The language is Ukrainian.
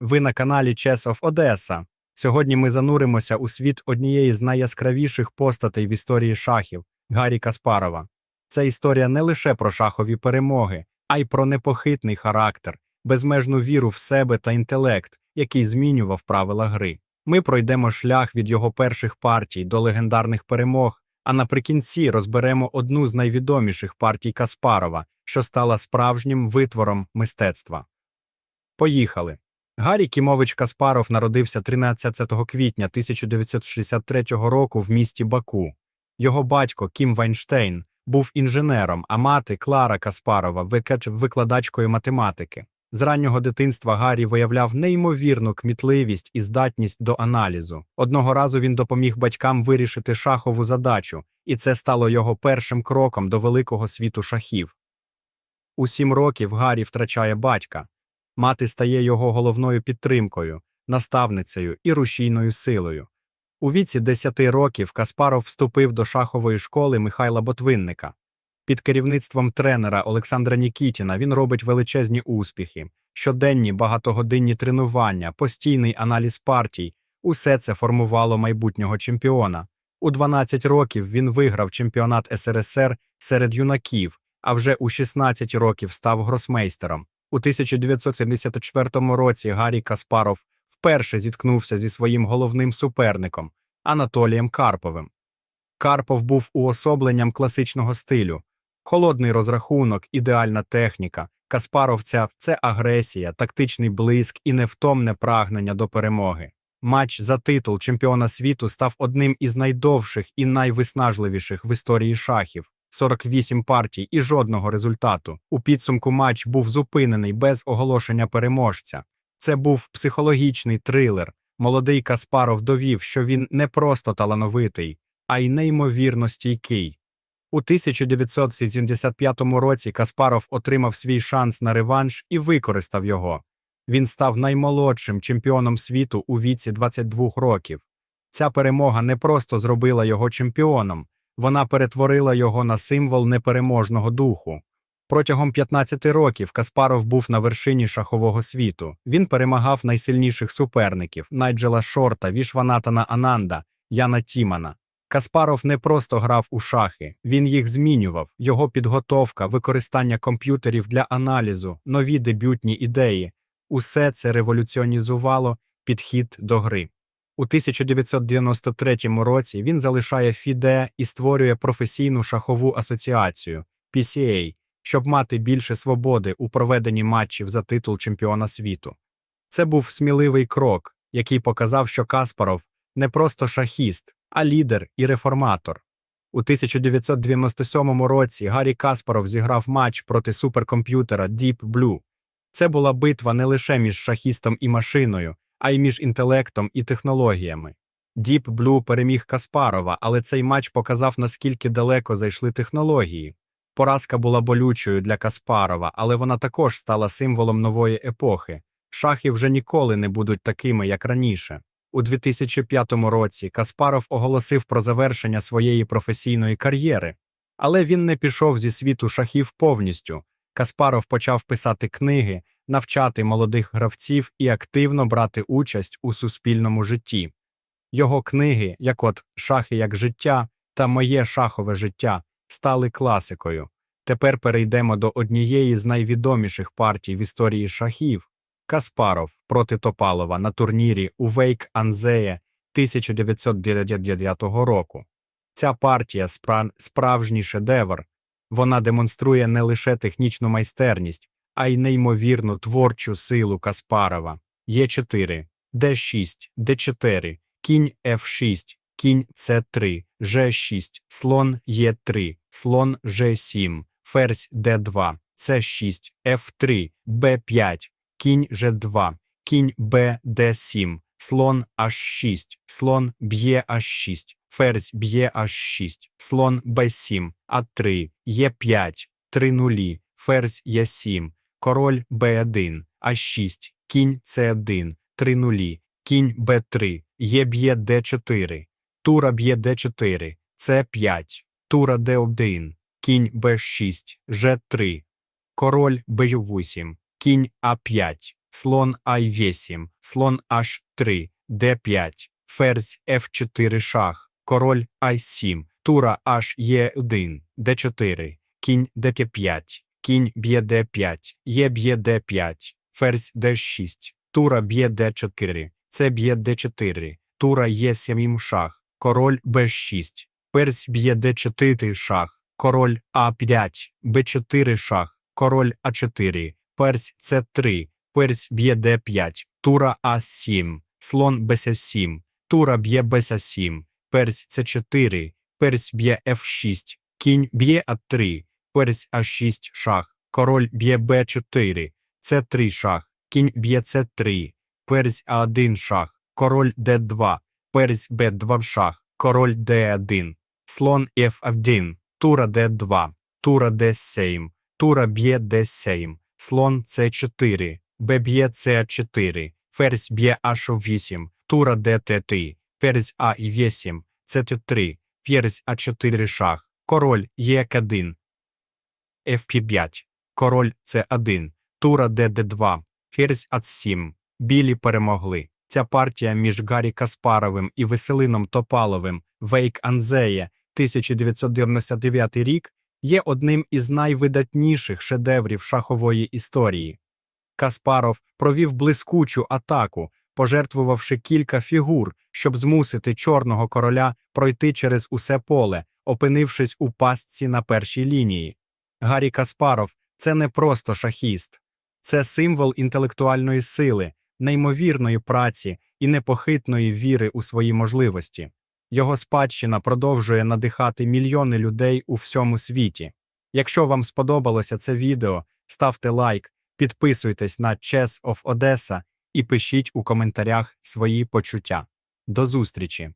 Ви на каналі Chess of Odessa. Сьогодні ми зануримося у світ однієї з найяскравіших постатей в історії шахів Гаррі Каспарова. Це історія не лише про шахові перемоги, а й про непохитний характер, безмежну віру в себе та інтелект, який змінював правила гри. Ми пройдемо шлях від його перших партій до легендарних перемог, а наприкінці розберемо одну з найвідоміших партій Каспарова, що стала справжнім витвором мистецтва. Поїхали. Гаррі Кімович Каспаров народився 13 квітня 1963 року в місті Баку. Його батько Кім Вайнштейн був інженером, а мати Клара Каспарова викладачкою математики. З раннього дитинства Гаррі виявляв неймовірну кмітливість і здатність до аналізу. Одного разу він допоміг батькам вирішити шахову задачу, і це стало його першим кроком до великого світу шахів. У сім років Гаррі втрачає батька. Мати стає його головною підтримкою, наставницею і рушійною силою. У віці 10 років Каспаров вступив до шахової школи Михайла Ботвинника. Під керівництвом тренера Олександра Нікітіна він робить величезні успіхи, щоденні багатогодинні тренування, постійний аналіз партій усе це формувало майбутнього чемпіона. У 12 років він виграв чемпіонат СРСР серед юнаків, а вже у 16 років став гросмейстером. У 1974 році Гаррі Каспаров вперше зіткнувся зі своїм головним суперником Анатолієм Карповим. Карпов був уособленням класичного стилю. Холодний розрахунок, ідеальна техніка. Каспаровця це агресія, тактичний блиск і невтомне прагнення до перемоги. Матч за титул чемпіона світу став одним із найдовших і найвиснажливіших в історії шахів. 48 партій і жодного результату. У підсумку матч був зупинений без оголошення переможця. Це був психологічний трилер. Молодий Каспаров довів, що він не просто талановитий, а й неймовірно стійкий. У 1975 році Каспаров отримав свій шанс на реванш і використав його. Він став наймолодшим чемпіоном світу у віці 22 років. Ця перемога не просто зробила його чемпіоном, вона перетворила його на символ непереможного духу. Протягом 15 років Каспаров був на вершині шахового світу. Він перемагав найсильніших суперників Найджела Шорта, Вішванатана Ананда, Яна Тімана. Каспаров не просто грав у шахи, він їх змінював. Його підготовка, використання комп'ютерів для аналізу, нові дебютні ідеї усе це революціонізувало підхід до гри. У 1993 році він залишає FIDE і створює професійну шахову асоціацію PCA, щоб мати більше свободи у проведенні матчів за титул чемпіона світу. Це був сміливий крок, який показав, що Каспаров не просто шахіст, а лідер і реформатор. У 1997 році Гаррі Каспаров зіграв матч проти суперкомп'ютера Deep Blue. Це була битва не лише між шахістом і машиною, а й між інтелектом і технологіями. Deep Blue переміг Каспарова, але цей матч показав, наскільки далеко зайшли технології. Поразка була болючою для Каспарова, але вона також стала символом нової епохи. Шахи вже ніколи не будуть такими, як раніше. У 2005 році Каспаров оголосив про завершення своєї професійної кар'єри, але він не пішов зі світу шахів повністю. Каспаров почав писати книги, навчати молодих гравців і активно брати участь у суспільному житті. Його книги, як от Шахи як життя та Моє шахове життя, стали класикою. Тепер перейдемо до однієї з найвідоміших партій в історії шахів Каспаров проти Топалова на турнірі у Вейк Анзеє 1999 року. Ця партія спра... справжній шедевр. Вона демонструє не лише технічну майстерність, а й неймовірну творчу силу Каспарова. Є4, Д6, Д4, кінь F6, кінь С3, Ж6, слон Е3, слон Ж7, ферзь Д2, С6, Ф3, Б5, кінь Ж2, кінь Б Д7, слон H6, слон б'є H6, ферзь б'є H6, слон Б7, А3, Е5, 3 нулі, ферзь Е7, король Б1, А6, кінь С1, 3 нулі, кінь Б3, Є б'є Д4, тура б'є Д4, С5, тура Д1, кінь Б6, Ж3, король Б8, кінь А5, слон I8, слон H3, D5, ферзь F4 шах, король I7, тура HE1, D4, кінь D5, кінь б'є D5, є б'є D5, ферзь D6, тура б'є D4, це б'є D4, тура Е7 шах, король Б6, ферзь б'є Д4 шах, король А5, Б4 шах, король А4, ферзь С3, ферзь б'є Д5, тура А7, слон Б7, тура б'є Б7, ферзь С4, ферзь б'є Ф6, кінь б'є А3, ферзь А6 шах, король б'є Б4, С3 шах, кінь б'є С3, ферзь А1 шах, король Д2, ферзь Б2 шах, король Д1, слон F1, тура Д2, тура Д7, тура б'є Д7, слон С4, Б б'є С4, ферзь б'є H8, тура ДТ3, ферзь А8, С3, ферзь А4 шах, король Е1, Ф5, король С1, тура ДД2, ферзь А7. Білі перемогли. Ця партія між Гаррі Каспаровим і Веселином Топаловим Вейк Анзеє 1999 рік є одним із найвидатніших шедеврів шахової історії. Каспаров провів блискучу атаку, пожертвувавши кілька фігур, щоб змусити чорного короля пройти через усе поле, опинившись у пастці на першій лінії. Гаррі Каспаров це не просто шахіст, це символ інтелектуальної сили, неймовірної праці і непохитної віри у свої можливості. Його спадщина продовжує надихати мільйони людей у всьому світі. Якщо вам сподобалося це відео, ставте лайк, підписуйтесь на Chess of Odessa і пишіть у коментарях свої почуття. До зустрічі!